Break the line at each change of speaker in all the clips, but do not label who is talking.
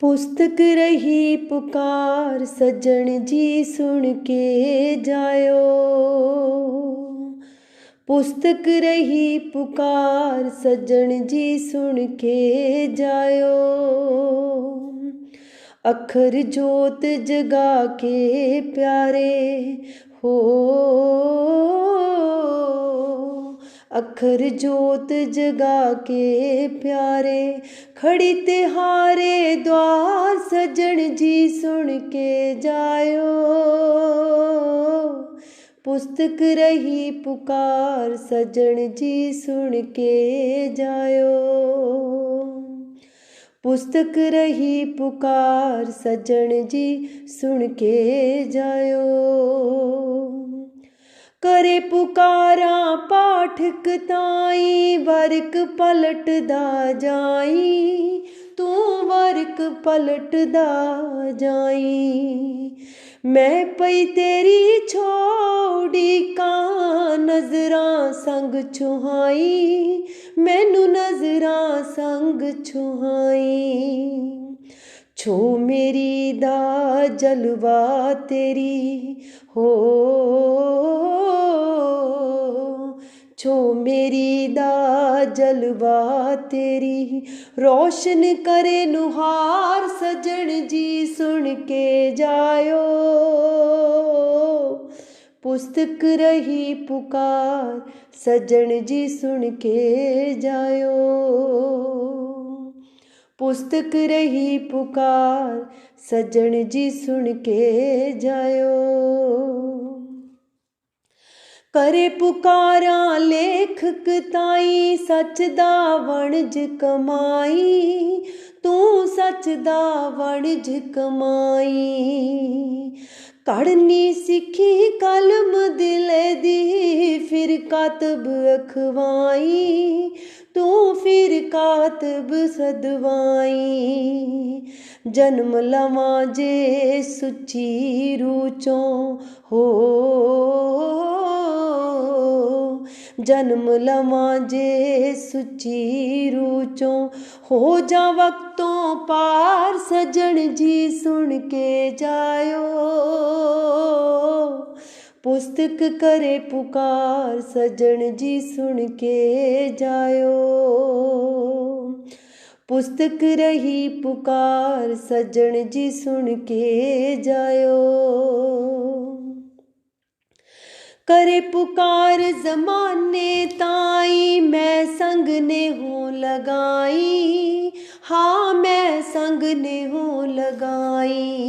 पुस्तक रही पुकार, सजन जी सुन के जायो। पुस्तक रही पुकार, सजन जी सुन के जायो। अखर जोत जगा के प्यारे, हो प्रखर जोत जगा के प्यारे, खड़ी तिहारे द्वार सजन जी सुन के जायो। पुस्तक रही पुकार सजन जी सुन के जायो। पुस्तक रही पुकार सजन जी सुन के जायो। ਕਰੇ ਪੁਕਾਰਾਂ ਪਾਠਕ ਤਾਈ, ਵਰਕ ਪਲਟਦਾ ਜਾਈ, ਤੂੰ ਵਰਕ ਪਲਟਦਾ ਜਾਈ। ਮੈਂ ਪਈ ਤੇਰੀ ਛੋੜੀ ਕਾਂ ਨਜ਼ਰਾਂ ਸੰਗ ਛੁਹਾਈ, ਮੈਨੂੰ ਨਜ਼ਰਾਂ ਸੰਗ ਛੁਹਾਈ। ਛੋ ਮੇਰੀ ਦਾ ਜਲਵਾ ਤੇਰੀ, ਹੋ छो मेरी दा जलवा तेरी। रोशन करे नुहार सजन जी सुन के जायो। पुस्तक रही पुकार सजन जी सुन के जायो। पुस्तक रही पुकार सजन जी सुन के जायो। ਕਰੇ ਪੁਕਾਰਾਂ ਲੇਖਕ ਤਾਈ, ਸੱਚ ਦਾ ਵਣਜ ਕਮਾਈ। ਤੂੰ ਸੱਚ ਦਾ ਵਣਜ ਕਮਾਈ। ਕੜਨੀ ਸਿੱਖੀ ਕਲਮ ਦਿਲ ਦੀ, ਫਿਰ ਕਾਤਬ ਅਖਵਾਈ। ਤੂੰ ਫਿਰ ਕਾਤਬ ਸਦਵਾਈ। ਜਨਮ ਲਵਾਂ ਜੇ ਸੁੱਚੀ ਰੂਚੋਂ ਹੋ जन्म लमाजे सुची रूचो हो जा वक्तों पार सजन जी सुन के जायो। पुस्तक करे पुकार सजन जी सुन के जायो। पुस्तक रही पुकार सजन जी सुन के जायो। ਕਰੇ ਪੁਕਾਰ ਜ਼ਮਾਨੇ ਤਾਈ, ਮੈਂ ਸੰਗ ਨੇ ਹੋ ਲਗਾਈ। ਹਾਂ, ਮੈਂ ਸੰਗ ਨੇ ਹੋ ਲਗਾਈ।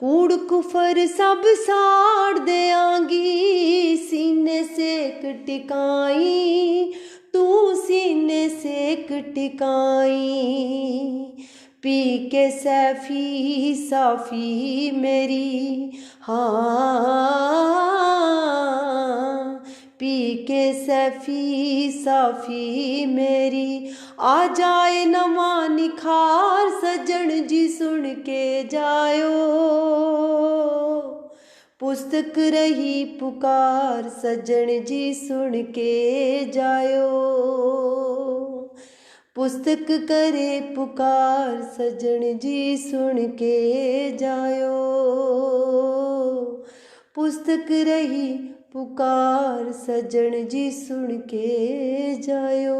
ਕੂੜ ਕੁਫਰ ਸਭ ਸਾੜ ਦੇਾਂਗੀ ਸੀਨੇ ਸੇਕ ਟਿਕਾਈ। ਤੂੰ ਸੀਨੇ ਸੇਕ ਟਿਕਾਈ। ਪੀ ਕੇ ਸੈਫੀ, ਸਾਫੀ ਮੇਰੀ हाँ पी के सैफी, साफी मेरी। आ जाए नवा निखार सजन जी सुन के जायो। पुस्तक रही पुकार सजन जी सुन के जायो। पुस्तक करे पुकार सजन जी सुन के जायो। पुस्तक रही पुकार सजन जी सुन के जायो।